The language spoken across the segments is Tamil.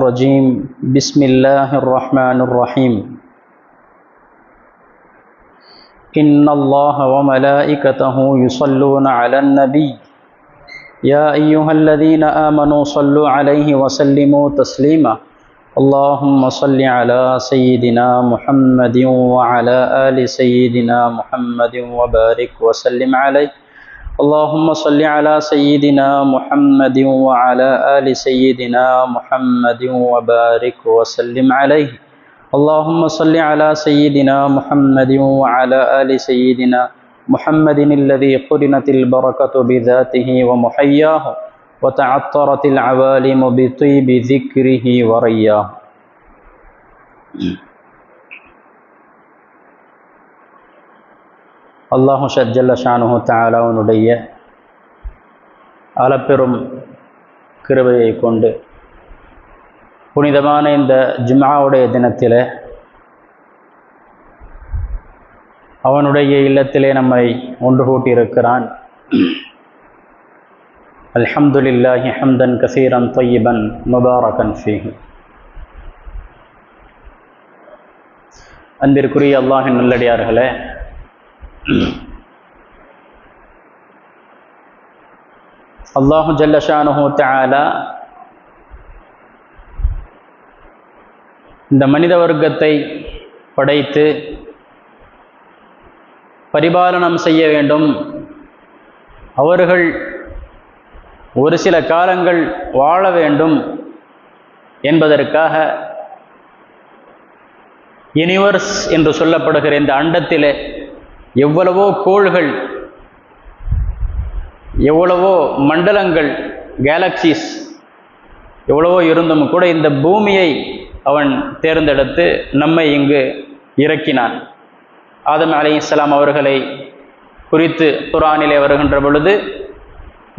الرجيم. بسم الله الرحمن الرحيم. إن الله وملائكته يصلون على النبي. يا أيها الذين آمنوا صلوا عليه وسلموا تسليما. اللهم صل على سيدنا محمد وعلى آل سيدنا محمد وبارك وسلم عليه. اللهم صل على سيدنا محمد وعلى آل سيدنا محمد وبارك وسلم عليه. اللهم صل على سيدنا محمد وعلى آل سيدنا محمد الذي قرنت البركة بذاته ومحياه وتعطرت العوالم بطيب ذكره ورياه. அல்லாஹு ஷஜல்ல ஷானுஹு தாலாவுனுடைய அளப்பெரும் கிருபையை கொண்டு புனிதமான இந்த ஜிம்மாவுடைய தினத்தில் அவனுடைய இல்லத்திலே நம்மை ஒன்று கூட்டியிருக்கிறான். அல்ஹம்துலில்லாஹி ஹம்தன் கசீரன் தொய்யிபன் முபாரகன் ஃபீஹி. அன்பிற்குரிய அல்லாஹின் நல்லடியார்களே அல்லாஹு ஜல்லஷானு தாலா இந்த மனித வர்க்கத்தை படைத்து பரிபாலனம் செய்ய வேண்டும். அவர்கள் ஒரு சில காலங்கள் வாழ வேண்டும் என்பதற்காக யூனிவர்ஸ் என்று சொல்லப்படுகிற இந்த அண்டத்திலே எவ்வளவோ கோள்கள் எவ்வளவோ மண்டலங்கள் கேலக்சிஸ் எவ்வளவோ இருந்தும் கூட இந்த பூமியை அவன் தேர்ந்தெடுத்து நம்மை இங்கு இறக்கினான். ஆதம் அலி இஸ்லாம் அவர்களை குறித்து குரானிலே வருகின்ற பொழுது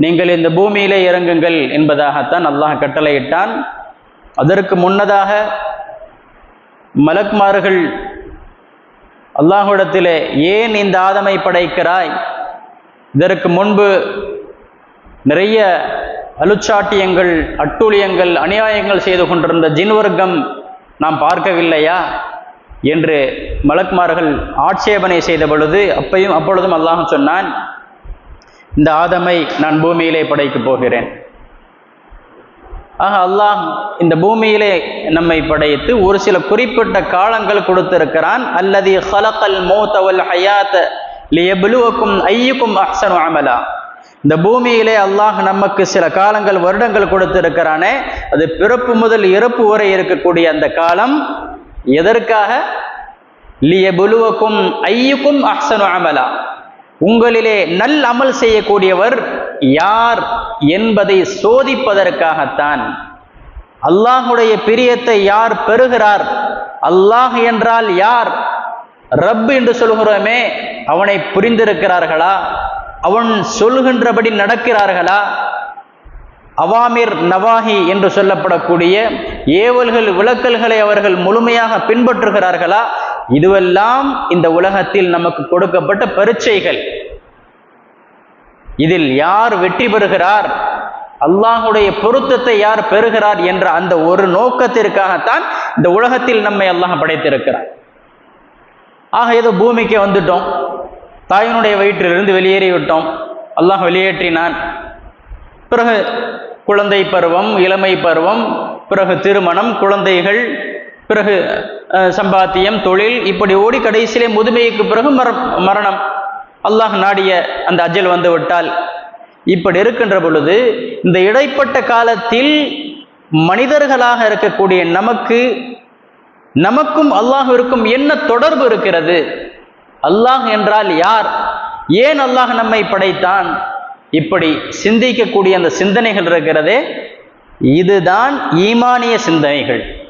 நீங்கள் இந்த பூமியிலே இறங்குங்கள் என்பதாகத்தான் அல்லாஹ் கட்டளையிட்டான். அதற்கு முன்னதாக மலக்மார்கள் அல்லாஹுடத்திலே ஏன் இந்த ஆதமை படைக்கிறாய்? இதற்கு முன்பு நிறைய அலுச்சாட்டியங்கள் அட்டூழியங்கள் அநியாயங்கள் செய்து கொண்டிருந்த ஜின்வர்க்கம் நாம் பார்க்கவில்லையா? என்று மலக்மார்கள் ஆட்சேபனை செய்த பொழுது அப்பையும் அப்பொழுதும் அல்லாஹ் சொன்னான் இந்த ஆதமை நான் பூமியிலே படைக்கப் போகிறேன். ஆக அல்லாஹ் இந்த பூமியிலே நம்மை படைத்து ஒரு சில குறிப்பிட்ட காலங்கள் கொடுத்திருக்கிறான். அல்லது ஹலக்கல் மோத்தவல் ஹயாத்த லியபுலுவக்கும் ஐயுக்கும் அஹ்சனு அமலா. இந்த பூமியிலே அல்லாஹ் நமக்கு சில காலங்கள் வருடங்கள் கொடுத்திருக்கிறானே. அது பிறப்பு முதல் இறப்பு வரை இருக்கக்கூடிய அந்த காலம். எதற்காக? லியபுலுவக்கும் ஐயுக்கும் அஹ்சனு அமலா. உங்களிலே நல் அமல் செய்யக்கூடியவர் யார் என்பதை சோதிப்பதற்காகத்தான் அல்லாஹுடைய பிரியத்தை யார் பெறுகிறார்? அல்லாஹ் என்றால் யார்? ரப் என்று சொல்கிறோமே அவனை புரிந்திருக்கிறார்களா? அவன் சொல்கின்றபடி நடக்கிறார்களா? அவாமிர் நவாஹி என்று சொல்லப்படக்கூடிய ஏவல்கள் விளக்கல்களை அவர்கள் முழுமையாக பின்பற்றுகிறார்களா? இதுவெல்லாம் இந்த உலகத்தில் நமக்கு கொடுக்கப்பட்ட பரீட்சைகள். இதில் யார் வெற்றி பெறுகிறார்? அல்லாஹுடைய பொருத்தத்தை யார் பெறுகிறார் என்ற அந்த ஒரு நோக்கத்திற்காகத்தான் இந்த உலகத்தில் நம்மை அல்லாஹ் படைத்திருக்கிறார் ஆக ஏதோ பூமிக்கு வந்துட்டோம். தாயினுடைய வயிற்றிலிருந்து வெளியேறிவிட்டோம். அல்லாஹ் வெளியேற்றினான். பிறகு குழந்தை பருவம் இளமை பருவம் பிறகு திருமணம் குழந்தைகள் பிறகு சம்பாத்தியம் தொழில் இப்படி ஓடி கடைசியிலே முதுமைக்கு பிறகு மர மரணம். அல்லாஹ் நாடிய அந்த அஜல் வந்து விட்டால் இப்படி இருக்கின்ற பொழுது இந்த இடைப்பட்ட காலத்தில் மனிதர்களாக இருக்கக்கூடிய நமக்கு நமக்கும் அல்லாஹிற்கும் என்ன தொடர்பு இருக்கிறது? அல்லாஹ் என்றால் யார்? ஏன் அல்லாஹ் நம்மை படைத்தான்? இப்படி சிந்திக்கக்கூடிய அந்த சிந்தனைகள் இருக்கிறதே இதுதான் ஈமானிய சிந்தனைகள்.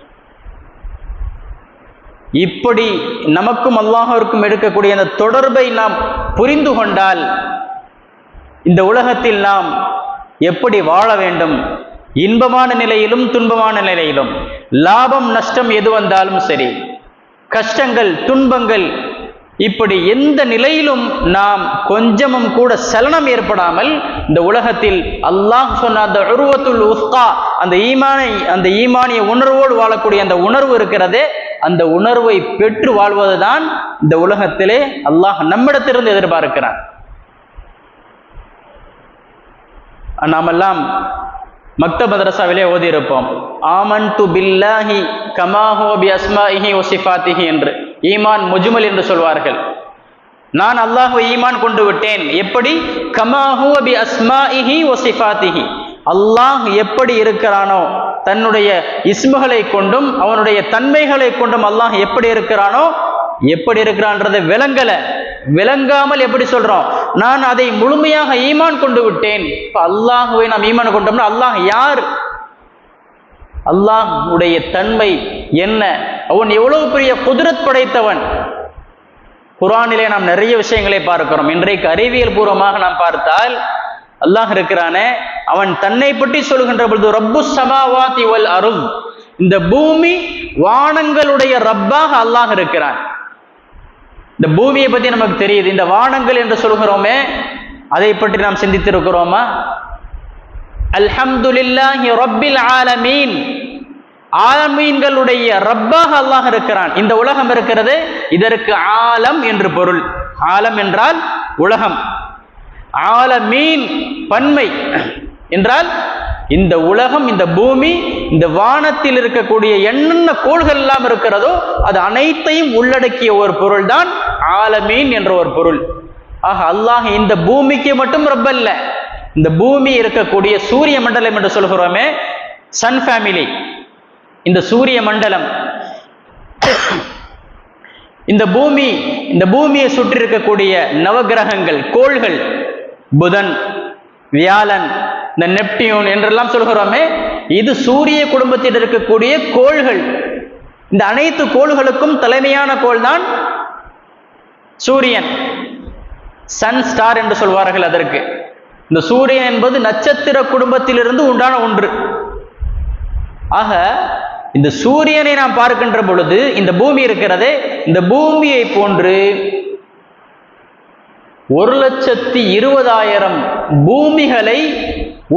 இப்படி நமக்கும் அல்லாஹிற்கும் எடுக்கக்கூடிய அந்த தொடர்பை நாம் புரிந்து கொண்டால் இந்த உலகத்தில் நாம் எப்படி வாழ வேண்டும்? இன்பமான நிலையிலும் துன்பமான நிலையிலும். லாபம் நஷ்டம் எது வந்தாலும் சரி. கஷ்டங்கள் துன்பங்கள் இப்படி எந்த நிலையிலும் நாம் கொஞ்சமும் கூட சலனம் ஏற்படாமல் இந்த உலகத்தில் அல்லாஹ் சொன்ன அந்த உருவத்துள் உஸ்கா அந்த ஈமானை அந்த ஈமானிய உணர்வோடு வாழக்கூடிய அந்த உணர்வு இருக்கிறதே அந்த உணர்வை பெற்று வாழ்வதுதான் இந்த உலகத்திலே அல்லாஹ் நம்மிடத்திலிருந்து எதிர்பார்க்கிறான். நாமெல்லாம் மக்த மதரசாவிலே ஓதியிருப்போம். ஆமன் து பில்லாஹி கமாஹோ பி அஸ்மாஹி ஒசிஃபாத்திஹி என்று. ஈமான் முஜுமல் என்று சொல்வார்கள். நான் அல்லாஹுவை ஈமான் கொண்டு விட்டேன். எப்படி? கமாஹு அபி அஸ்மாஇஹி ஒசிஃபாத்திஹி அல்லாஹ் எப்படி இருக்கிறானோ தன்னுடைய இஸ்முகளை கொண்டும் அவனுடைய தன்மைகளை கொண்டும் அல்லாஹ் எப்படி இருக்கிறானோ எப்படி இருக்கிறான்றதை விளங்கல. விளங்காமல் எப்படி சொல்றோம்? நான் அதை முழுமையாக ஈமான் கொண்டு விட்டேன். இப்போ அல்லாஹுவை நாம் ஈமான் கொண்டோம்னா அல்லாஹ் யார்? அல்லாஹுடைய தன்மை என்ன? அவன் எவ்வளவு பெரிய குதிரத் படைத்தவன்? குரானிலே நாம் நிறைய விஷயங்களை பார்க்கிறோம். இன்றைக்கு அறிவியல் பூர்வமாக நாம் பார்த்தால் அல்லாஹ் இருக்கிறானே அவன் தன்னை பற்றி சொல்கின்ற பொழுது ரப்பு சமாவாதி வல் அருள். இந்த பூமி வானங்களுடைய ரப்பாக அல்லாஹ் இருக்கிறான். இந்த பூமியை பற்றி நமக்கு தெரியுது. இந்த வானங்கள் என்று சொல்கிறோமே அதை பற்றி நாம் சிந்தித்திருக்கிறோமா? அல்ஹம்துலில்லாஹி ரப்பில் ஆலமீன். ஆலமீன்களுடைய ரப்பாக அல்லாஹ் இருக்கிறான். இந்த உலகம் இருக்கிறது இதற்கு ஆலம் என்று பொருள். ஆலம் என்றால் உலகம். ஆலமீன் பன்மை என்றால் இந்த உலகம் இந்த பூமி இந்த வானத்தில் இருக்கக்கூடிய என்னென்ன கோள்கள் எல்லாம் இருக்கிறதோ அது அனைத்தையும் உள்ளடக்கிய ஒரு பொருள் தான் ஆலமீன் என்ற ஒரு பொருள். ஆக அல்லாஹ் இந்த பூமிக்கு மட்டும் ரப்பல்ல. இந்த பூமி இருக்கக்கூடிய சூரிய மண்டலம் என்று சொல்கிறோமே சன் ஃபேமிலி இந்த சூரிய மண்டலம். இந்த பூமி இந்த பூமியை சுற்றி இருக்கக்கூடிய நவகிரகங்கள் கோள்கள் புதன் வியாழன் இந்த நெப்டியூன் என்றெல்லாம் சொல்கிறோமே இது சூரிய குடும்பத்தில் இருக்கக்கூடிய கோள்கள். இந்த அனைத்து கோள்களுக்கும் தலைமையான கோள் தான் சூரியன். சன் ஸ்டார் என்று சொல்வார்கள் அதற்கு. இந்த சூரியன் என்பது நட்சத்திர குடும்பத்திலிருந்து உண்டான ஒன்று. ஆக இந்த சூரியனை நாம் பார்க்கின்ற பொழுது இந்த பூமி இருக்கிறதே இந்த பூமியை போன்று ஒரு லட்சத்தி இருபதாயிரம் பூமிகளை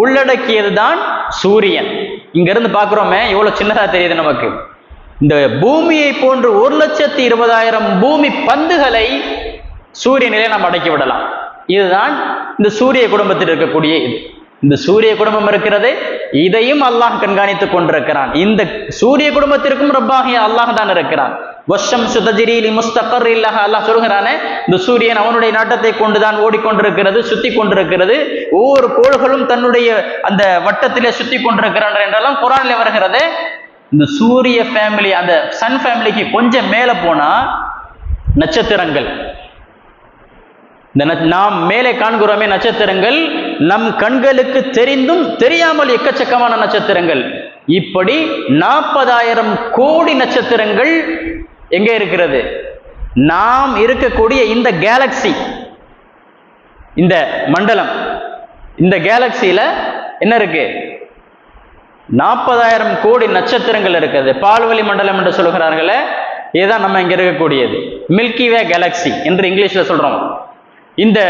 உள்ளடக்கியதுதான் சூரியன். இங்கிருந்து பார்க்குறோமே இவ்வளோ எவ்வளவு சின்னதா தெரியுது நமக்கு. இந்த பூமியை போன்று ஒரு லட்சத்தி இருபதாயிரம் பூமி பந்துகளை சூரியனிலே நாம் அடக்கி விடலாம். இதுதான் இந்த சூரிய குடும்பத்தில் இருக்கக்கூடிய இது. இந்த சூரிய குடும்பம் இருக்கிறது இதையும் அல்லாஹ் கண்காணித்துக் கொண்டிருக்கிறான். இந்த சூரிய குடும்பத்திற்கும் ரப்பாகிய அல்லாஹ் தான் இருக்கிறான். வஷம் சுதஜிரிலி முஸ்தகர் இல்லாக அல்லாஹ் சொல்கிறானே இந்த சூரியன் அவனுடைய நாட்டத்தை கொண்டுதான் ஓடிக்கொண்டிருக்கிறது சுத்தி கொண்டிருக்கிறது. ஒவ்வொரு கோள்களும் தன்னுடைய அந்த வட்டத்திலே சுத்தி கொண்டிருக்கிறான் என்றெல்லாம் குரானில் வருகிறது. இந்த சூரிய ஃபேமிலி அந்த சன் ஃபேமிலிக்கு கொஞ்சம் மேலே போனா நட்சத்திரங்கள் இந்த நாம் மேலே காண்கிறோமே நட்சத்திரங்கள் நம் கண்களுக்கு தெரிந்தும் தெரியாமல் எக்கச்சக்கமான நட்சத்திரங்கள். இப்படி நாற்பதாயிரம் கோடி நட்சத்திரங்கள் எங்கே இருக்கிறது? நாம் இருக்கக்கூடிய இந்த கேலக்சி இந்த மண்டலம் இந்த கேலக்சியில என்ன இருக்கு? நாற்பதாயிரம் கோடி நட்சத்திரங்கள் இருக்குது. பால்வழி மண்டலம் என்று சொல்கிறார்களே இதுதான் நம்ம இங்க இருக்கக்கூடியது. மில்கி வே கேலக்சி என்று இங்கிலீஷ்ல சொல்றோம். இந்த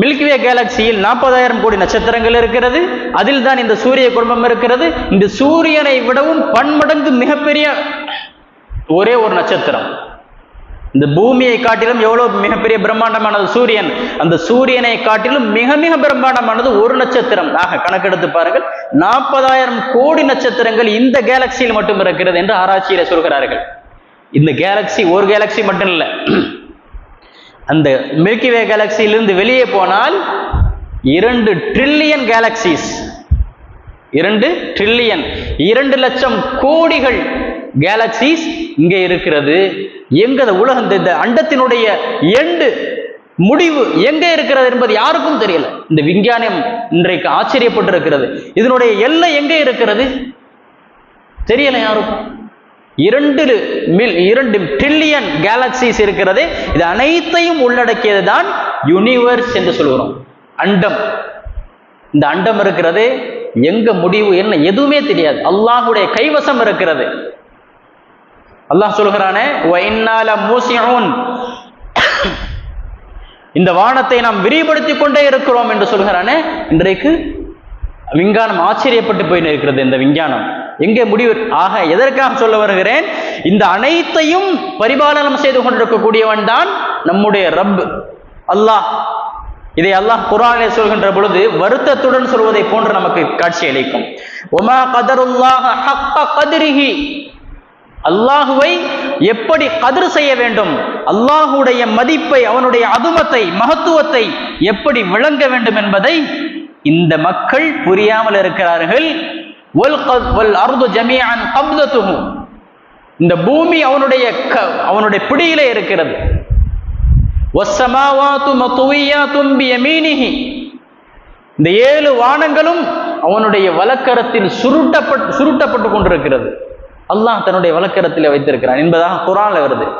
மில்கிவே கேலக்சியில் நாற்பதாயிரம் கோடி நட்சத்திரங்கள் இருக்கிறது. அதில் தான் இந்த சூரிய குடும்பம் இருக்கிறது. இந்த சூரியனை விடவும் பன்மடங்கு மிகப்பெரிய ஒரே ஒரு நட்சத்திரம். இந்த பூமியை காட்டிலும் எவ்வளவு மிகப்பெரிய பிரம்மாண்டமானது சூரியன்? அந்த சூரியனை காட்டிலும் மிக மிக பிரம்மாண்டமானது ஒரு நட்சத்திரம். ஆக கணக்கெடுத்து பாருங்கள். நாற்பதாயிரம் கோடி நட்சத்திரங்கள் இந்த கேலக்சியில் மட்டும் இருக்கிறது என்று ஆராய்ச்சியில சொல்கிறார்கள். இந்த கேலக்சி ஒரு கேலக்சி மட்டும் இல்லை. அந்த மில்கி வே கேலக்சியிலிருந்து வெளியே போனால் இரண்டு ட்ரில்லியன் கேலக்சிஸ் இரண்டு ட்ரில்லியன் இரண்டு லட்சம் கோடிகள் கேலக்சிஸ் இங்கே இருக்கிறது. எங்க இந்த உலகம் இந்த- அண்டத்தினுடைய எண்டு முடிவு எங்கே இருக்கிறது என்பது யாருக்கும் தெரியல. இந்த விஞ்ஞானம் இன்றைக்கு ஆச்சரியப்பட்டிருக்கிறது. இதனுடைய எல்லை எங்கே இருக்கிறது? தெரியல யாருக்கும். இரண்டு மில் இரண்டு ட்ரில்லியன் கேலக்சிஸ் இருக்கிறது. இது அனைத்தையும் உள்ளடக்கியது தான் யூனிவர்ஸ் என்று சொல்கிறோம் அண்டம். இந்த அண்டம் இருக்கிறது. எங்க முடிவு என்ன எதுவுமே தெரியாது. அல்லாஹுடைய கைவசம் இருக்கிறது. அல்லாஹ் சொல்கிறானே இந்த வானத்தை நாம் விரிவுபடுத்தி கொண்டே இருக்கிறோம் என்று சொல்கிறானே இன்றைக்கு விஞ்ஞானம் ஆச்சரியப்பட்டு போய் இருக்கிறது இந்த விஞ்ஞானம். எங்கே முடிவு? ஆக எதற்காக சொல்ல வருகிறேன்? இந்த அனைத்தையும் பரிபாலனம் செய்து கொண்டிருக்கக்கூடியவன் தான் நம்முடைய ரப். அல்லாஹ். இதை அல்லாஹ் குரானை சொல்கின்ற பொழுது வருத்தத்துடன் சொல்வதை போன்று நமக்கு காட்சி அளிக்கும் ஒமா கதருல்லாஹி அல்லாஹுவை எப்படி கதிர் செய்ய வேண்டும்? அல்லாஹுடைய மதிப்பை அவனுடைய அதுமத்தை மகத்துவத்தை எப்படி விளங்க வேண்டும் என்பதை இந்த மக்கள் புரியாமல் இருக்கிறார்கள். அர்து இந்த பூமி அவனுடைய க- அவனுடைய பிடியிலே இருக்கிறது. இந்த ஏழு வானங்களும் அவனுடைய வலக்கரத்தில் சுருட்டப்பட்டு சுருட்டப்பட்டு கொண்டிருக்கிறது. அல்லாஹ் தன்னுடைய வலக்கரத்தில் வைத்திருக்கிறான் என்பதாக குரான்ல வருது.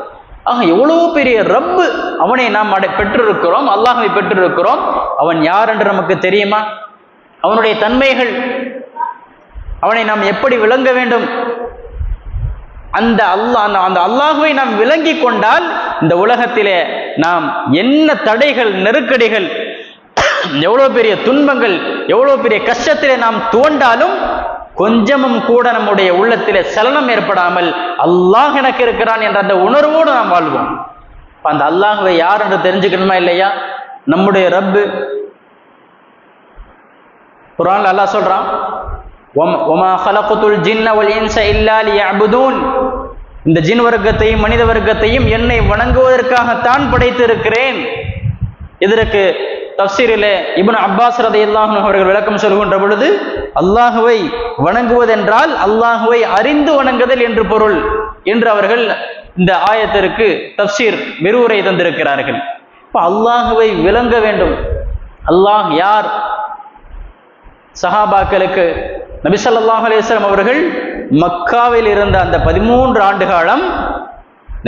ஆக எவ்வளவு பெரிய ரப்பு அவனை நாம் அடை பெற்றிருக்கிறோம் அல்லாஹை பெற்றிருக்கிறோம். அவன் யார் என்று நமக்கு தெரியுமா? அவனுடைய தன்மைகள் அவனை நாம் எப்படி விளங்க வேண்டும்? அந்த அல்லாஹ் அந்த அந்த அல்லாஹுவை நாம் விளங்கி கொண்டால் இந்த உலகத்திலே நாம் என்ன தடைகள் நெருக்கடிகள் எவ்வளோ பெரிய துன்பங்கள் எவ்வளோ பெரிய கஷ்டத்திலே நாம் துவண்டாலும் கொஞ்சமும் கூட நம்முடைய உள்ளத்திலே சலனம் ஏற்படாமல் அல்லாஹ் எனக்கு இருக்கிறான் என்ற அந்த உணர்வோடு நாம் வாழ்வோம். அப்ப அந்த அல்லாஹுவை யார் என்று தெரிஞ்சுக்கணுமா இல்லையா? நம்முடைய ரப்பு. குரான் அல்லாஹ் சொல்றான் ஒமா ஹலக்குத்துல் ஜின்ன வல் இன்ச இல்லாலி அபுதூன் இந்த ஜின் வர்க்கத்தையும் மனித வர்க்கத்தையும் என்னை வணங்குவதற்காகத்தான் படைத்திருக்கிறேன். இதற்கு தப்சீரிலே இபுன் அப்பாஸ் இல்லாஹும் அவர்கள் விளக்கம் சொல்கின்ற பொழுது அல்லாஹுவை வணங்குவதென்றால் அல்லாஹுவை அறிந்து வணங்குதல் என்று பொருள் என்று அவர்கள் இந்த ஆயத்திற்கு தப்சீர் மெருவுரை தந்திருக்கிறார்கள். இப்போ அல்லாஹுவை விளங்க வேண்டும். அல்லாஹ் யார்? சஹாபாக்களுக்கு நபிசல்லாஹ் ஸல்லல்லாஹு அவர்கள் மக்காவில் இருந்த அந்த பதிமூன்று ஆண்டு காலம்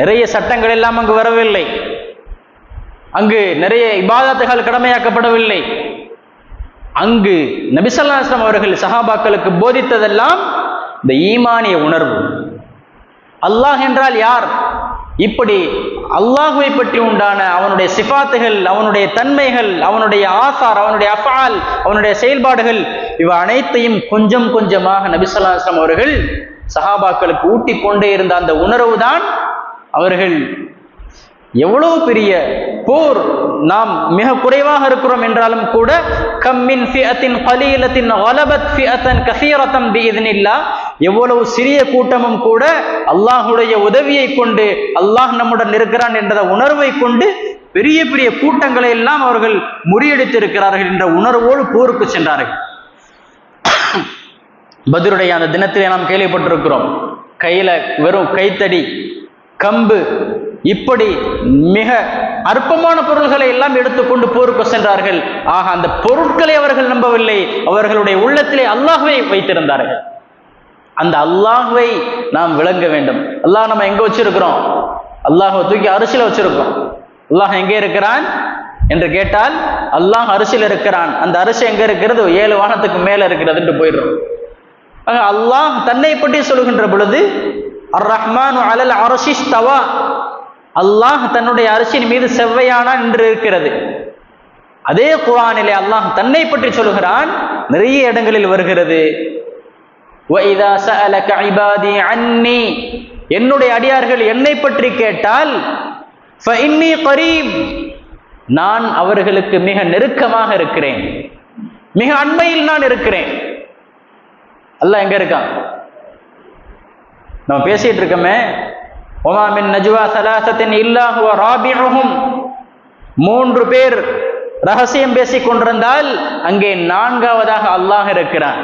நிறைய சட்டங்கள் எல்லாம் அங்கு வரவில்லை. அங்கு நிறைய இபாதத்துகள் கடமையாக்கப்படவில்லை. அங்கு நபிசல்லாஸ்லாம் அவர்கள் சஹாபாக்களுக்கு போதித்ததெல்லாம் இந்த ஈமானிய உணர்வு. அல்லாஹ் என்றால் யார்? இப்படி அல்லாஹுவை பற்றி உண்டான அவனுடைய சிபாத்துகள் அவனுடைய தன்மைகள் அவனுடைய ஆசார் அவனுடைய அஃபால் அவனுடைய செயல்பாடுகள் இவை அனைத்தையும் கொஞ்சம் கொஞ்சமாக நபிசல்லாஸ்லாம் அவர்கள் சஹாபாக்களுக்கு ஊட்டி கொண்டே இருந்த அந்த உணர்வு தான் அவர்கள் எவ்வளவு பெரிய போர் நாம் மிக குறைவாக இருக்கிறோம் என்றாலும் கூட கம்மின் ஃபியத்தின் கலீலத்தின் வலபத் ஃபியத்தன் கசீரத்தம் பீதனில்லா எவ்வளவு சிறிய கூட்டமும் கூட அல்லாஹுடைய உதவியை கொண்டு அல்லாஹ் நம்முடன் இருக்கிறான் என்ற உணர்வை கொண்டு பெரிய பெரிய கூட்டங்களை எல்லாம் அவர்கள் முறியடித்திருக்கிறார்கள் என்ற உணர்வோடு போருக்கு சென்றார்கள். பதிலுடைய அந்த தினத்திலே நாம் கேள்விப்பட்டிருக்கிறோம். கையில வெறும் கைத்தடி கம்பு இப்படி மிக அற்பமான பொருள்களை எல்லாம் எடுத்துக்கொண்டு போருக்கு சென்றார்கள். ஆக அந்த பொருட்களை அவர்கள் நம்பவில்லை. அவர்களுடைய உள்ளத்திலே அல்லாஹுவை வைத்திருந்தார்கள். அந்த அல்லாஹுவை நாம் விளங்க வேண்டும். அல்லாஹ் நம்ம எங்க வச்சிருக்கிறோம்? அல்லாஹை தூக்கி அரிசியில வச்சிருக்கோம். அல்லாஹ் எங்கே இருக்கிறான் என்று கேட்டால் அல்லாஹ் அரிசியில் இருக்கிறான். அந்த அரிசி எங்க இருக்கிறது? ஏழு வானத்துக்கு மேல இருக்கிறதுன்ட்டு போயிடுறோம். அல்லாஹ் தன்னை பற்றி சொல்கின்ற பொழுது அர் ரஹ்மான் அலல் அரசிஷ் தவா அல்லாஹ் தன்னுடைய அரிசியின் மீது செவ்வையானா நின்று இருக்கிறது. அதே குரானிலே அல்லாஹ் தன்னை பற்றி சொல்கிறான் நிறைய இடங்களில் வருகிறது. என்னுடைய அடியார்கள் என்னை பற்றி கேட்டால் நான் அவர்களுக்கு மிக நெருக்கமாக இருக்கிறேன். மிக அண்மையில் நான் இருக்கிறேன். அல்லாஹ் எங்க இருக்கான்? நம்ம பேசிட்டு இருக்கோமே. ஒமா மின் நஜ்வா சலாசத்தின் இல்லாஹுவ ராபிஹும். மூன்று பேர் ரகசியம் பேசிக் கொண்டிருந்தால் அங்கே நான்காவதாக அல்லாஹ் இருக்கிறான்.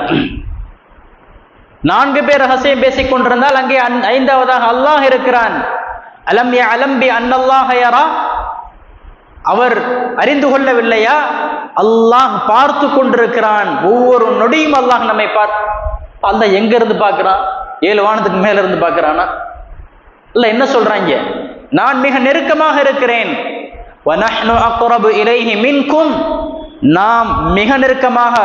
நான்கு பேர் ரகசியம் பேசிக் கொண்டிருந்தால் அங்கே ஐந்தாவதாக அல்லாஹ் இருக்கிறான். அலம் அலம்பி அன்னல்லாஹயரா அவர் அறிந்து கொள்ளவில்லையா? அல்லாஹ் பார்த்து கொண்டிருக்கிறான். ஒவ்வொரு நொடியும் அல்லாஹ் நம்மை பார் அந்த எங்கேருந்து பார்க்குறான்? ஏழு வானத்துக்கு மேலேருந்து பார்க்குறானா? இல்ல என்ன சொல்றாங்க? நான் மிக நெருக்கமாக இருக்கிறேன். நாம் மிக நெருக்கமாக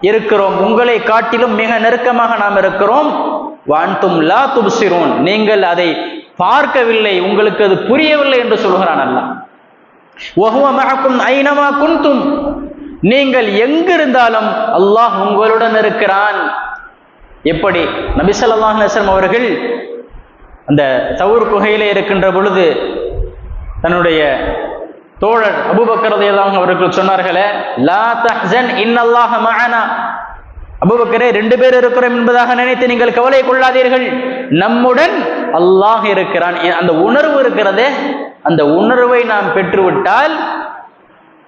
இருக்கிறோம். உங்களை காட்டிலும் மிக நெருக்கமாக நாம் இருக்கிறோம். வான்தும் லா துப்சிரோன். நீங்கள் அதை பார்க்கவில்லை. உங்களுக்கு அது புரியவில்லை என்று சொல்கிறான் அல்ல ஒஹுவமாக்கும் ஐனமா குன்தும். நீங்கள் எங்கிருந்தாலும் அல்லாஹ் உங்களுடன் இருக்கிறான். எப்படி? நபிசல்லாஹ் நசரம் அவர்கள் அந்த தவுர் குகையிலே இருக்கின்ற பொழுது தன்னுடைய தோழர் அபூபக்கர் அவர்கள் சொன்னார்களே லா தஹ்சன் இன்னல்லாஹ மஅனா. அபூபக்கரே ரெண்டு பேர் இருக்கிறோம் என்பதாக நினைத்து நீங்கள் கவலை கொள்ளாதீர்கள். நம்முடன் அல்லாஹ் இருக்கிறான். அந்த உணர்வு இருக்கிறதே அந்த உணர்வை நாம் பெற்றுவிட்டால்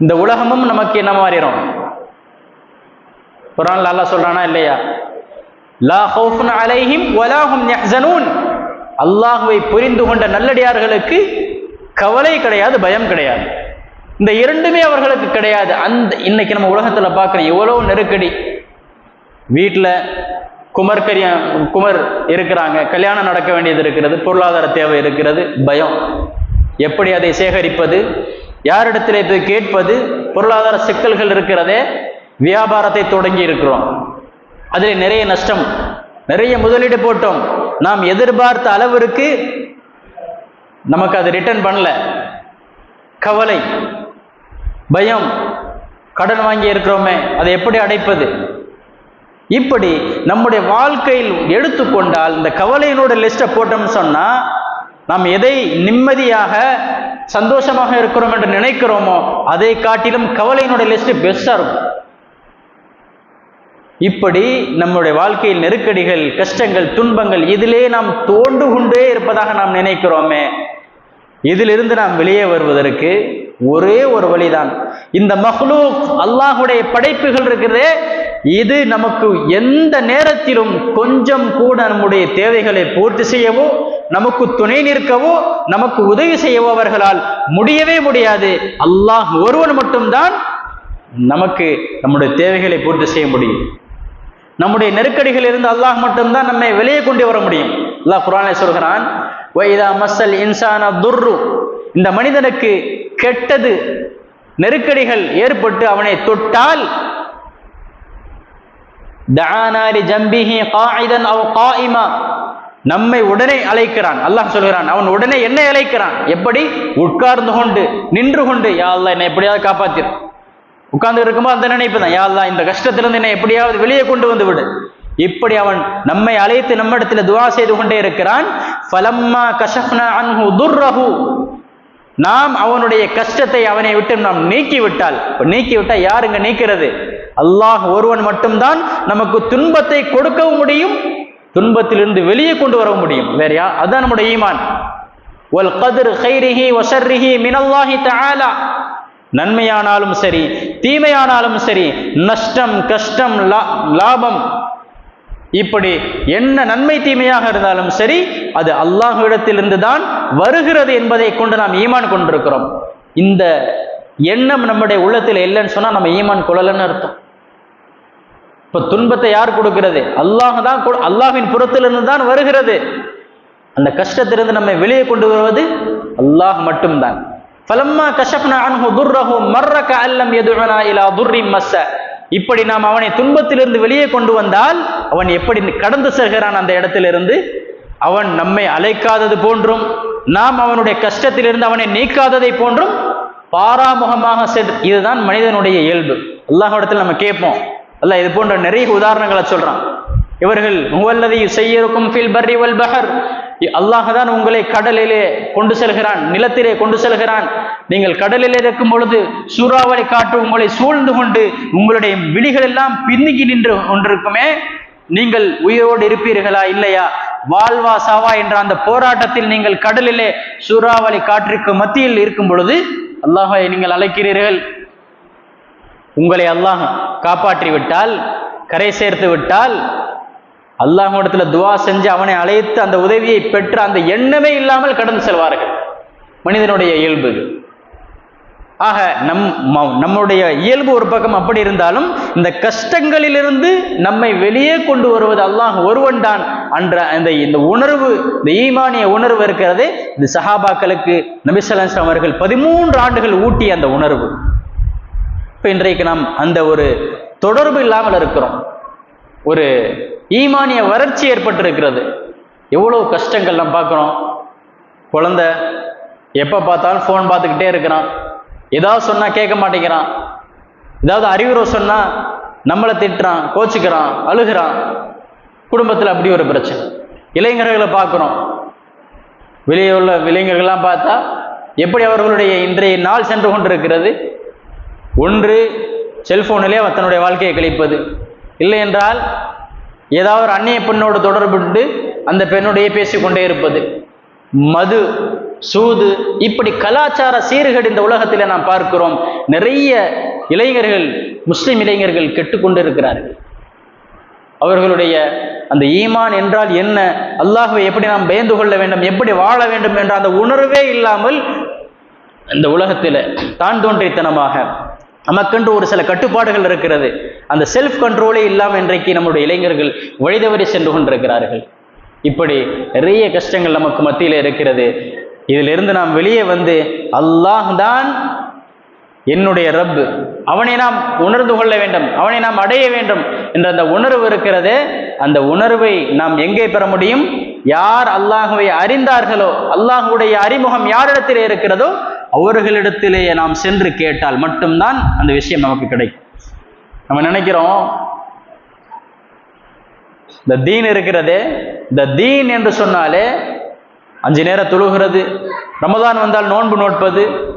இந்த உலகமும் நமக்கு என்ன மாறிடும்? குரான் நல்லா சொல்றானா இல்லையா? லா ஹவுஃபுன் அலைஹிம் வலாஹும் நெஹ்சனூன் அல்லாஹுவை புரிந்து கொண்ட நல்லடியார்களுக்கு கவலை கிடையாது பயம் கிடையாது. இந்த இரண்டுமே அவர்களுக்கு கிடையாது. அந்த இன்னைக்கு நம்ம உலகத்தில் பார்க்குறோம் எவ்வளோ நெருக்கடி. வீட்டில் குமர் கரியா குமர் இருக்கிறாங்க. கல்யாணம் நடக்க வேண்டியது இருக்கிறது பொருளாதார தேவை இருக்கிறது பயம். எப்படி அதை சேகரிப்பது? யாரிடத்திலே போய் கேட்பது? பொருளாதார சிக்கல்கள் இருக்கிறதே வியாபாரத்தை தொடங்கி இருக்கிறோம். அதில் நிறைய நஷ்டம் நிறைய முதலீடு போட்டோம். நாம் எதிர்பார்த்த அளவிற்கு நமக்கு அது ரிட்டர்ன் பண்ணல. கவலை பயம் கடன் வாங்கி இருக்கிறோமே அதை எப்படி அடைப்பது? இப்படி நம்முடைய வாழ்க்கையில் எடுத்துக்கொண்டால் இந்த கவலையினோட லிஸ்ட்டை போட்டோம்னு சொன்னால் நாம் எதை நிம்மதியாக சந்தோஷமாக இருக்கிறோம் என்று நினைக்கிறோமோ அதை காட்டிலும் கவலையினுடைய லிஸ்ட் பெஸ்ட்டாக இருக்கும். இப்படி நம்முடைய வாழ்க்கையில் நெருக்கடிகள் கஷ்டங்கள் துன்பங்கள் இதிலே நாம் தோண்டு கொண்டே இருப்பதாக நாம் நினைக்கிறோமே. இதிலிருந்து நாம் வெளியே வருவதற்கு ஒரே ஒரு வழிதான். இந்த மஹ்லூக் அல்லாஹுடைய படைப்புகள் இருக்கிறதே இது நமக்கு எந்த நேரத்திலும் கொஞ்சம் கூட நம்முடைய தேவைகளை பூர்த்தி செய்யவோ நமக்கு துணை நிற்கவோ நமக்கு உதவி செய்யவோ அவர்களால் முடியவே முடியாது. அல்லாஹ் ஒருவன் மட்டும்தான் நமக்கு நம்முடைய தேவைகளை பூர்த்தி செய்ய முடியும். நம்முடைய நெருக்கடிகள் இருந்து அல்லாஹ் மட்டும்தான் நம்மை வெளியே கொண்டு வர முடியும். அல்லாஹ் குரானை சொல்கிறான் வைதா மசல் இன்சான துர்ரு இந்த மனிதனுக்கு கெட்டது நெருக்கடிகள் ஏற்பட்டு அவனை தொட்டால் தானாரி ஜம்பிஹி காயிதன் அவ் காயிமா நம்மை உடனே அழைக்கிறான். அல்லாஹ் சொல்கிறான் அவன் உடனே என்னை அழைக்கிறான். எப்படி? உட்கார்ந்து கொண்டு நின்று கொண்டு யா அல்லாஹ் என்னை எப்படியாவது காப்பாத்திரு. உட்கார்ந்து இருக்கும்போது அந்த நினைப்பு தான். யா இந்த கஷ்டத்திலிருந்து என்னை எப்படியாவது வெளியே கொண்டு வந்து விடு. இப்படி அவன் நம்மை அழைத்து நம்மிடத்தில் துவா செய்து கொண்டே இருக்கிறான். ஃபலம்மா கஷஃப்னா அன்ஹு துர்ரஹு. நாம் அவனுடைய கஷ்டத்தை அவனை விட்டு நாம் நீக்கிவிட்டால். நீக்கிவிட்டால் யாருங்க நீக்கிறது? அல்லாஹ் ஒருவன் மட்டும்தான் நமக்கு துன்பத்தை கொடுக்கவும் முடியும் துன்பத்திலிருந்து வெளியே கொண்டு வர முடியும். வேற யா அதுதான் நம்முடைய ஈமான். ஒல் கதிர் ஹைரிஹி ஒசர்ரிஹி மினல்லாஹி தஆலா. நன்மையானாலும் சரி தீமையானாலும் சரி நஷ்டம் கஷ்டம் லா- லாபம். இப்படி என்ன நன்மை தீமையாக இருந்தாலும் சரி அது அல்லாஹ்விடத்திலிருந்து தான் வருகிறது என்பதை கொண்டு நாம் ஈமான் கொண்டிருக்கிறோம். இந்த எண்ணம் நம்முடைய உள்ளத்தில் இல்லைன்னு சொன்னால் நம்ம ஈமான் கொள்ளலன்னு அர்த்தம். இப்போ துன்பத்தை யார் கொடுக்கிறது? அல்லாஹ் தான் அல்லாஹின் புறத்திலிருந்து தான் வருகிறது. அந்த கஷ்டத்திலிருந்து நம்மை வெளியே கொண்டு வருவது அல்லாஹ் மட்டும்தான். ஃபலம்மா கஷப்னா அன்ஹு துர்ரஹு மர்ரக அல்லம் எதுவனா இலா துர்ரி மஸ்ஸ இப்படி நாம் அவனை துன்பத்திலிருந்து வெளியே கொண்டு வந்தால் அவன் எப்படி கடந்து செல்கிறான் அந்த இடத்திலிருந்து? அவன் நம்மை அழைக்காதது போன்றும் நாம் அவனுடைய கஷ்டத்திலிருந்து அவனை நீக்காததை போன்றும் பாராமுகமாக சென்று இதுதான் மனிதனுடைய இயல்பு. அல்லாஹ்விடத்தில் நம்ம கேட்போம். அல்ல இது போன்ற நிறைய உதாரணங்களை சொல்றான். இவர்கள் முவல்லதி செய்யிருக்கும் ஃபில் பர்ரி வல் பஹர். அல்லாஹ் தான் உங்களை கடலிலே கொண்டு செல்கிறான் நிலத்திலே கொண்டு செல்கிறான். நீங்கள் கடலிலே இருக்கும் பொழுது சூறாவளி காற்று உங்களை சூழ்ந்து கொண்டு உங்களுடைய விழிகள் எல்லாம் பின்னுகி நின்று கொண்டிருக்குமே. நீங்கள் உயிரோடு இருப்பீர்களா இல்லையா? வாழ்வா சாவா என்ற அந்த போராட்டத்தில் நீங்கள் கடலிலே சூறாவளி காற்றிற்கு மத்தியில் இருக்கும் பொழுது அல்லாஹை நீங்கள் அழைக்கிறீர்கள். உங்களை அல்லாஹ் காப்பாற்றி விட்டால் கரை சேர்த்து விட்டால் அல்லாஹிடத்துல துவா செஞ்சு அவனை அழைத்து அந்த உதவியை பெற்று அந்த எண்ணமே இல்லாமல் கடந்து செல்வார்கள். மனிதனுடைய இயல்பு. ஆக நம் ம- நம்முடைய இயல்பு ஒரு பக்கம் அப்படி இருந்தாலும் இந்த கஷ்டங்களிலிருந்து நம்மை வெளியே கொண்டு வருவது அல்லாஹ் ஒருவன் தான் அன்ற அந்த இந்த உணர்வு இந்த ஈமானிய உணர்வு இருக்கிறது இந்த சஹாபாக்களுக்கு நபிசலாம் அவர்கள் பதிமூன்று ஆண்டுகள் ஊட்டிய அந்த உணர்வு. இப்போ இன்றைக்கு நாம் அந்த ஒரு தொடர்பு இல்லாமல் இருக்கிறோம். ஒரு ஈமானிய வறட்சி ஏற்பட்டிருக்கிறது. எவ்வளவு கஷ்டங்கள் நம்ம பார்க்குறோம். குழந்தை எப்போ பார்த்தாலும் ஃபோன் பார்த்துக்கிட்டே இருக்கிறான். ஏதாவது சொன்னால் கேட்க மாட்டேங்கிறான். ஏதாவது அறிவுரை சொன்னால் நம்மளை திட்டுறான் கோச்சிக்கிறான் அழுகிறான். குடும்பத்தில் அப்படி ஒரு பிரச்சனை. இளைஞர்களை பார்க்குறோம். வெளியே உள்ள இளைஞர்கள்லாம் பார்த்தா எப்படி அவர்களுடைய இன்றைய நாள் சென்று கொண்டிருக்கிறது. ஒன்று செல்ஃபோனிலே அவன் தன்னுடைய வாழ்க்கையை கழிப்பது. இல்லை என்றால் ஏதாவது ஒரு அந்நிய பெண்ணோடு தொடர்புண்டு அந்த பெண்ணுடைய பேசிக்கொண்டே இருப்பது. மது சூது இப்படி கலாச்சார சீர்கேடு இந்த உலகத்தில் நாம் பார்க்கிறோம். நிறைய இளைஞர்கள் முஸ்லிம் இளைஞர்கள் கெட்டுக்கொண்டு இருக்கிறார்கள் அவர்களுடைய அந்த ஈமான் என்றால் என்ன? அல்லாஹுவை எப்படி நாம் பயந்து கொள்ள வேண்டும்? எப்படி வாழ வேண்டும்? என்ற அந்த உணர்வே இல்லாமல் இந்த உலகத்தில் தான் தோன்றித்தனமாக நமக்கென்று ஒரு சில கட்டுப்பாடுகள் இருக்கிறது. அந்த செல்ஃப் கண்ட்ரோலே இல்லாமல் இன்றைக்கு நம்முடைய இளைஞர்கள் வழிதவறி சென்று கொண்டிருக்கிறார்கள். இப்படி நிறைய கஷ்டங்கள் நமக்கு மத்தியில் இருக்கிறது. இதிலிருந்து நாம் வெளியே வந்து அல்லாஹ் தான் என்னுடைய ரப்பு அவனை நாம் உணர்ந்து கொள்ள வேண்டும். அவனை நாம் அடைய வேண்டும் என்ற அந்த உணர்வு இருக்கிறது. அந்த உணர்வை நாம் எங்கே பெற முடியும்? யார் அல்லாஹுவை அறிந்தார்களோ அல்லாஹுடைய அறிமுகம் யாரிடத்திலே இருக்கிறதோ அவர்களிடத்திலேயே நாம் சென்று கேட்டால் மட்டும்தான் அந்த விஷயம் நமக்கு கிடைக்கும். நம்ம நினைக்கிறோம் இந்த தீன் இருக்கிறதே இந்த தீன் என்று சொன்னாலே அஞ்சு நேரம் தொழுகிறது. ரமதான் வந்தால் நோன்பு நோட்பது.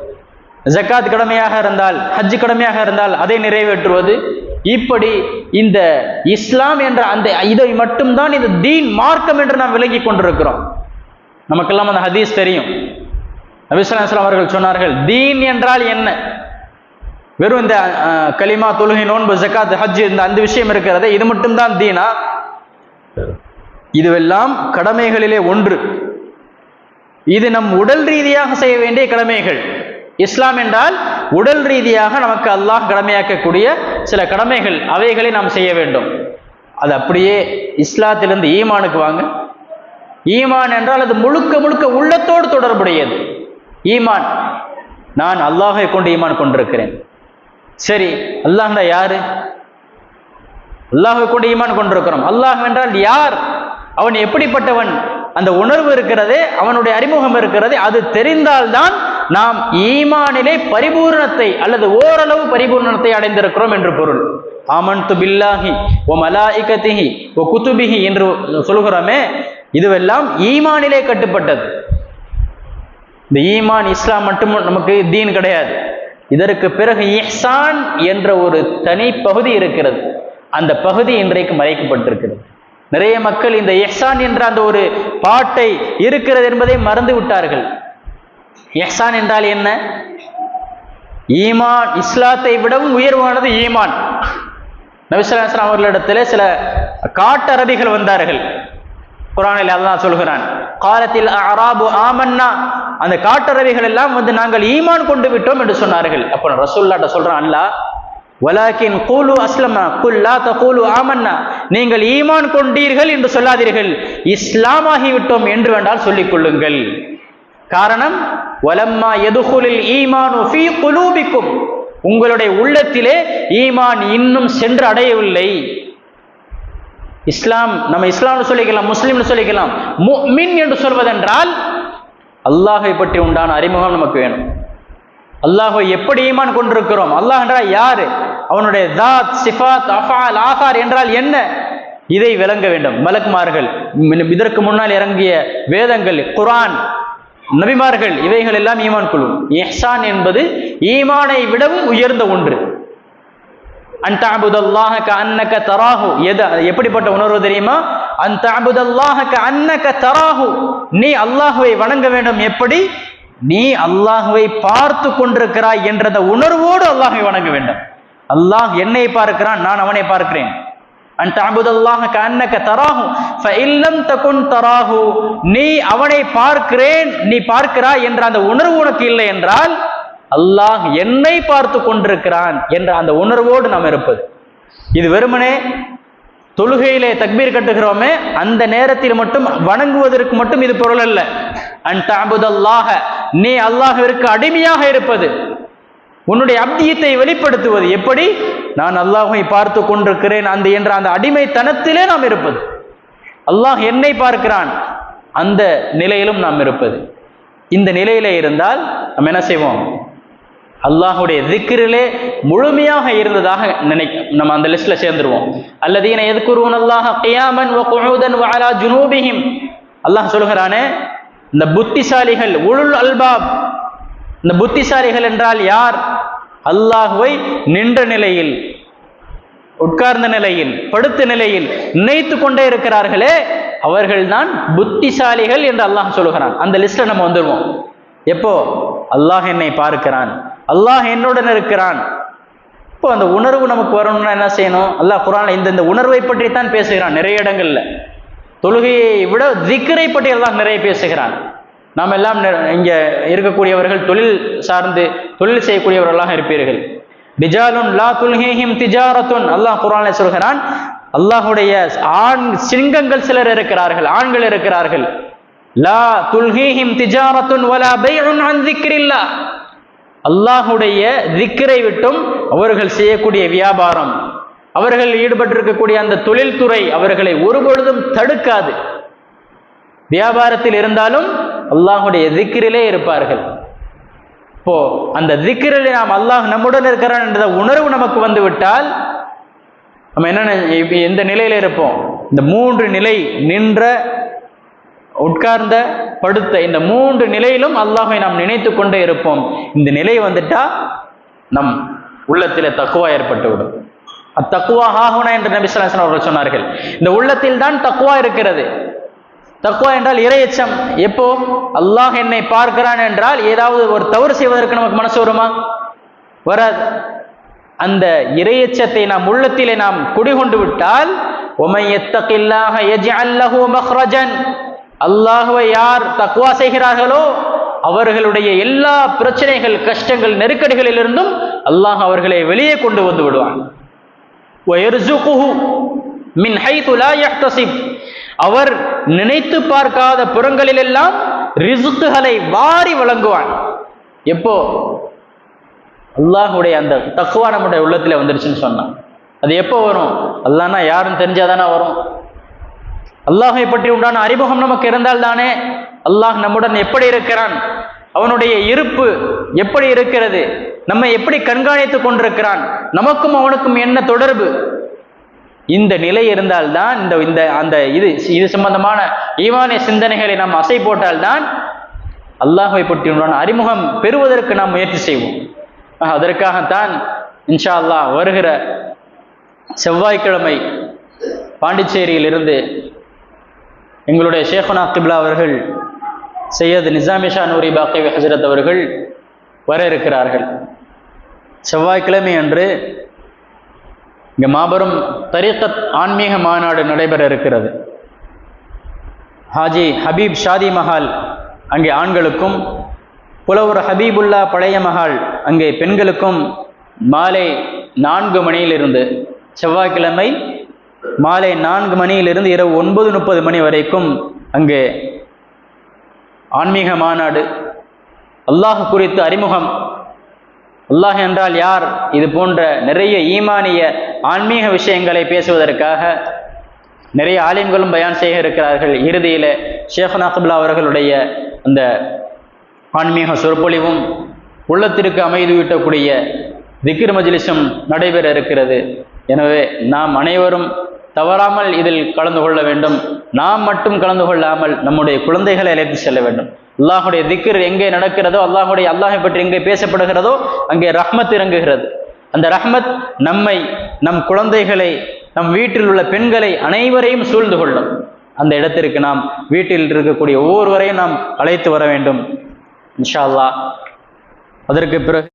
ஜக்காத் கடமையாக இருந்தால் ஹஜ் கடமையாக இருந்தால் அதை நிறைவேற்றுவது. இப்படி இந்த இஸ்லாம் என்ற அந்த இதை மட்டும்தான் இந்த தீன் மார்க்கம் என்று நாம் விளங்கி கொண்டிருக்கிறோம். நமக்கெல்லாம் அந்த ஹதீஸ் தெரியும். நபிஸ்லாம் அவர்கள் சொன்னார்கள் தீன் என்றால் என்ன? வெறும் இந்த கலிமா தொழுகை நோன்பு ஜக்காத் ஹஜ் இந்த அந்த விஷயம் இருக்கிறதே இது மட்டும்தான் தீனா? இதுவெல்லாம் கடமைகளிலே ஒன்று. இது நம் உடல் ரீதியாக செய்ய வேண்டிய கடமைகள். இஸ்லாம் என்றால் உடல் ரீதியாக நமக்கு அல்லாஹ் கடமையாக்கக்கூடிய சில கடமைகள். அவைகளை நாம் செய்ய வேண்டும். அது அப்படியே இஸ்லாத்திலிருந்து ஈமானுக்கு வாங்க. ஈமான் என்றால் அது முழுக்க முழுக்க உள்ளத்தோடு தொடர்புடையது. ஈமான். நான் அல்லாஹை கொண்டு ஈமான் கொண்டிருக்கிறேன். சரி அல்லாஹ்னா யாரு? அல்லாஹை கொண்டு ஈமான் கொண்டிருக்கிறோம். அல்லாஹ் என்றால் யார்? அவன் எப்படிப்பட்டவன்? அந்த உணர்வு இருக்கிறதே அவனுடைய அறிமுகம் இருக்கிறதே அது தெரிந்தால்தான் நாம் ஈமானிலே பரிபூரணத்தை அல்லது ஓரளவு பரிபூரணத்தை அடைந்திருக்கிறோம் என்று பொருள். ஆமன்து பில்லாஹி ஓ மலாயிகத்திஹி ஓ குத்துபிஹி என்று சொல்கிறோமே இதுவெல்லாம் ஈமானிலே கட்டுப்பட்டது. இந்த ஈமான் இஸ்லாம் மட்டும் நமக்கு தீன் கிடையாது. இதற்கு பிறகு இஹ்சான் என்ற ஒரு தனி பகுதி இருக்கிறது. அந்த பகுதி இன்றைக்கு மறைக்கப்பட்டிருக்கிறது நிறைய மக்கள் இந்த எஹ்சான் என்ற அந்த ஒரு பாட்டை இருக்கிறது என்பதை மறந்து விட்டார்கள். எஹ்சான் என்றால் என்ன? ஈமான் இஸ்லாத்தை விடவும் உயர்வானது ஈமான். நபிசல்லாஸ்லாம் அவர்களிடத்தில் சில காட்டரபிகள் வந்தார்கள். குரானில் அல்லாஹ் சொல்கிறான் காலத்தில் அராபு ஆமன்னா. அந்த காட்டரவிகள் எல்லாம் வந்து நாங்கள் ஈமான் கொண்டு விட்டோம் என்று சொன்னார்கள். அப்போ ரசூல்லாட்ட சொல்றான் அல்லாஹ் வலாக்கின் கூலு அஸ்லமா குல்லா தகூலு ஆமன்னா. நீங்கள் ஈமான் கொண்டீர்கள் என்று சொல்லாதீர்கள். இஸ்லாமாகி விட்டோம் என்று வேண்டால் சொல்லிக் கொள்ளுங்கள். காரணம் வலம்மா எதுகுலில் ஈமானு ஃபீ குலூபிக்கும். உங்களுடைய உள்ளத்திலே ஈமான் இன்னும் சென்று அடையவில்லை. இஸ்லாம் நம்ம இஸ்லாம்னு சொல்லிக்கலாம் முஸ்லீம்னு சொல்லிக்கலாம் முஃமின் என்று சொல்வதென்றால் அல்லாஹை பற்றி உண்டான அறிமுகம் நமக்கு வேணும். அல்லாஹை எப்படி ஈமான் கொண்டிருக்கிறோம்? அல்லாஹ் என்றால் யாரு? அவனுடைய தாத் சிஃபாத் அஃபால் ஆசார் என்றால் என்ன? இதை விளங்க வேண்டும். மலக்குமார்கள் இதற்கு முன்னால் இறங்கிய வேதங்கள் குரான் நபிமார்கள் இவைகள் எல்லாம் ஈமான் குழு இஹ்சான் என்பது ஈமானை விடவும் உயர்ந்த ஒன்று. அன்தாபுதல்லாஹ அன்னக தராஹு எது எப்படிப்பட்ட உணர்வு தெரியுமா? அன்தாபுதல்லாஹ அன்னக தராஹு நீ அல்லாஹுவை வணங்க வேண்டும். எப்படி? நீ அல்லாஹுவை பார்த்து கொண்டிருக்கிறாய் என்ற உணர்வோடு அல்லாஹுவை வணங்க வேண்டும். அல்லாஹ் என்னை பார்க்கிறான் நான் அவனை பார்க்கிறேன். அன் தஅபுதல்லாஹ கஅன்னக தராஹு ஃபஇல்லம் தகுன் தராஹு நீ அவனை பார்க்கிறேன் நீ பார்க்கிறாய் என்ற அந்த உணர்வு உனக்கு இல்லை என்றால் அல்லாஹ் என்னை பார்த்து கொண்டிருக்கிறான் என்ற அந்த உணர்வோடு நாம் இருப்பது. இது வெறுமனே தொழுகையிலே தக்பீர் கட்டுகிறோமே அந்த நேரத்தில் மட்டும் வணங்குவதற்கு மட்டும் இது பொருள் அல்ல. அன் தஅபுதல்லாஹ நீ அல்லாஹிற்கு அடிமையாக இருப்பது. உன்னுடைய அப்தியத்தை வெளிப்படுத்துவது எப்படி? நான் அல்லாஹை பார்த்து கொண்டிருக்கிறேன் அந்த என்ற அந்த அடிமைத்தனத்திலே நாம் இருப்பது. அல்லாஹ் என்னை பார்க்கிறான் அந்த நிலையிலும் நாம் இருப்பது. இந்த நிலையில இருந்தால் நம்ம என்ன செய்வோம்? அல்லாஹுடைய திக்கிரிலே முழுமையாக இருந்ததாக நினை நம்ம அந்த லிஸ்ட்ல சேர்ந்துருவோம். அல்லதீன எதுக்குருவன் அல்லாஹ் கியாமன் குழுதன் வாலா ஜுனூபிஹிம். அல்லாஹ் சொல்கிறானே இந்த புத்திசாலிகள் உளுல் அல்பாப் இந்த புத்திசாலிகள் என்றால் யார்? அல்லாஹுவை நின்ற நிலையில் உட்கார்ந்த நிலையில் படுத்த நிலையில் நினைத்து கொண்டே இருக்கிறார்களே அவர்கள்தான் புத்திசாலிகள் என்று அல்லாஹ் சொல்லுகிறான் அந்த லிஸ்ட்ல நம்ம வந்துடுவோம் எப்போ? அல்லாஹ் என்னை பார்க்கிறான். அல்லாஹ் என்னுடன் இருக்கிறான். இப்போ அந்த உணர்வு நமக்கு வரணும்னா என்ன செய்யணும்? அல்லாஹ் குரான் இந்த இந்த உணர்வை பற்றி தான் பேசுகிறான் நிறைய இடங்கள்ல. தொழுகையை விட திக்கரை பற்றி எல்லாம் நிறைய பேசுகிறான். நாம் எல்லாம் இங்கே இருக்கக்கூடியவர்கள் தொழில் சார்ந்து தொழில் செய்யக்கூடியவர்களாக இருப்பீர்கள். டிஜாலுன் லா துல்ஹேஹிம் திஜாரத்துன். அல்லாஹ் குரானை சொல்கிறான் அல்லாஹுடைய ஆண் சிங்கங்கள் சிலர் இருக்கிறார்கள் ஆண்கள் இருக்கிறார்கள். லா துல்ஹீஹிம் திஜாரத்துன் வலா பைஉன் அன் திக்ரில்லா. அல்லாஹுடைய திக்கரை விட்டும் அவர்கள் செய்யக்கூடிய வியாபாரம். அவர்கள் ஈடுபட்டிருக்கக்கூடிய அந்த தொழில்துறை அவர்களை ஒருபொழுதும் தடுக்காது. வியாபாரத்தில் இருந்தாலும் அல்லாஹுடைய திக்கிரிலே இருப்பார்கள். இப்போ அந்த திக்கிரிலே நாம் அல்லாஹ் நம்முடன் இருக்கிறான் என்ற உணர்வு நமக்கு வந்து விட்டால் நம்ம என்னென்ன எந்த நிலையில இருப்போம்? இந்த மூன்று நிலை நின்ற உட்கார்ந்த படுத்த இந்த மூன்று நிலையிலும் அல்லாஹை நாம் நினைத்து கொண்டே இருப்போம். இந்த நிலை வந்துட்டா நம் உள்ளத்தில் தக்குவா ஏற்பட்டுவிடும். அத்தக்குவா ஆகுனா என்று நபிசலாசன் அவர்கள் சொன்னார்கள். இந்த உள்ளத்தில் தான் தக்குவா இருக்கிறது. தக்குவா என்றால் இரையச்சம். எப்போ? அல்லாஹ் என்னை பார்க்கிறான் என்றால் ஏதாவது ஒரு தவறு செய்வதற்கு நமக்கு மனசு வருமா? வராது. அந்த இரையச்சத்தை நாம் உள்ளத்திலே நாம் குடிகொண்டு விட்டால் ஒமை எத்தகில்லாக அல்லஹூ மஹ்ரஜன் அல்லாஹுவை யார் தக்குவா செய்கிறார்களோ அவர்களுடைய எல்லா பிரச்சனைகள் கஷ்டங்கள் நெருக்கடிகளிலிருந்தும் அல்லாஹ் அவர்களை வெளியே கொண்டு வந்து விடுவான். அவர் நினைத்து பார்க்காத புறங்களிலெல்லாம் ரிசுக்குகளை வாரி வழங்குவான். எப்போ? அல்லாஹுடைய அந்த தக்குவா நம்முடைய உள்ளத்தில் வந்துருச்சுன்னு சொன்னான். அது எப்போ வரும்? அல்லான்னா யாருன்னு தெரிஞ்சாதானா வரும். அல்லாஹை பற்றி உண்டான அறிமுகம் நமக்கு இருந்தால் தானே? அல்லாஹ் நம்முடன் எப்படி இருக்கிறான்? அவனுடைய இருப்பு எப்படி இருக்கிறது? நம்மை எப்படி கண்காணித்துக் கொண்டிருக்கிறான்? நமக்கும் அவனுக்கும் என்ன தொடர்பு? இந்த நிலை இருந்தால்தான் இந்த இந்த அந்த இது இது சம்பந்தமான ஈவானிய சிந்தனைகளை நாம் அசை போட்டால்தான் அல்லாஹை பற்றி உண்டான அறிமுகம் பெறுவதற்கு நாம் முயற்சி செய்வோம். அதற்காகத்தான் இன்ஷா அல்லாஹ் வருகிற செவ்வாய்க்கிழமை பாண்டிச்சேரியிலிருந்து எங்களுடைய ஷேகுனா கிப்லா அவர்கள் சையது நிசாமிஷா நூரி பாக்கி ஹசரத் அவர்கள் வர இருக்கிறார்கள். செவ்வாய்க்கிழமை அன்று இங்கே மாபெரும் தரீக்கத் ஆன்மீக மாநாடு நடைபெற இருக்கிறது. ஹாஜி ஹபீப் ஷாதி மஹால் அங்கே ஆண்களுக்கும் புலவர் ஹபீபுல்லா பழைய மஹால் அங்கே பெண்களுக்கும் மாலை நான்கு மணியிலிருந்து செவ்வாய்க்கிழமை மாலை நான்கு மணியிலிருந்து இரவு ஒன்பது முப்பது மணி வரைக்கும் அங்கு ஆன்மீக மாநாடு. அல்லாஹ் குறித்து அறிமுகம். அல்லாஹ் என்றால் யார்? இது போன்ற நிறைய ஈமானிய ஆன்மீக விஷயங்களை பேசுவதற்காக நிறைய ஆலிம்களும் பயான் செய்ய இருக்கிறார்கள். இறுதியில் ஷேக் நாகபுல்லா அவர்களுடைய அந்த ஆன்மீக சொற்பொழிவும் உள்ளத்திற்கு அமைதியூட்டக்கூடிய திக்ர் மஜ்லிஸும் நடைபெற இருக்கிறது. எனவே நாம் அனைவரும் தவறாமல் இதில் கலந்து கொள்ள வேண்டும். நாம் மட்டும் கலந்து கொள்ளாமல் நம்முடைய குழந்தைகளை அழைத்து செல்ல வேண்டும். அல்லாஹுடைய திக்ர் எங்கே நடக்கிறதோ அல்லாஹுடைய அல்லாஹை பற்றி எங்கே பேசப்படுகிறதோ அங்கே ரஹ்மத் இறங்குகிறது. அந்த ரஹ்மத் நம்மை நம் குழந்தைகளை நம் வீட்டில் உள்ள பெண்களை அனைவரையும் சூழ்ந்து கொள்ளும். அந்த இடத்திற்கு நாம் வீட்டில் இருக்கக்கூடிய ஒவ்வொருவரையும் நாம் அழைத்து வர வேண்டும். இன்ஷா அல்லாஹ். அதற்கு பிறகு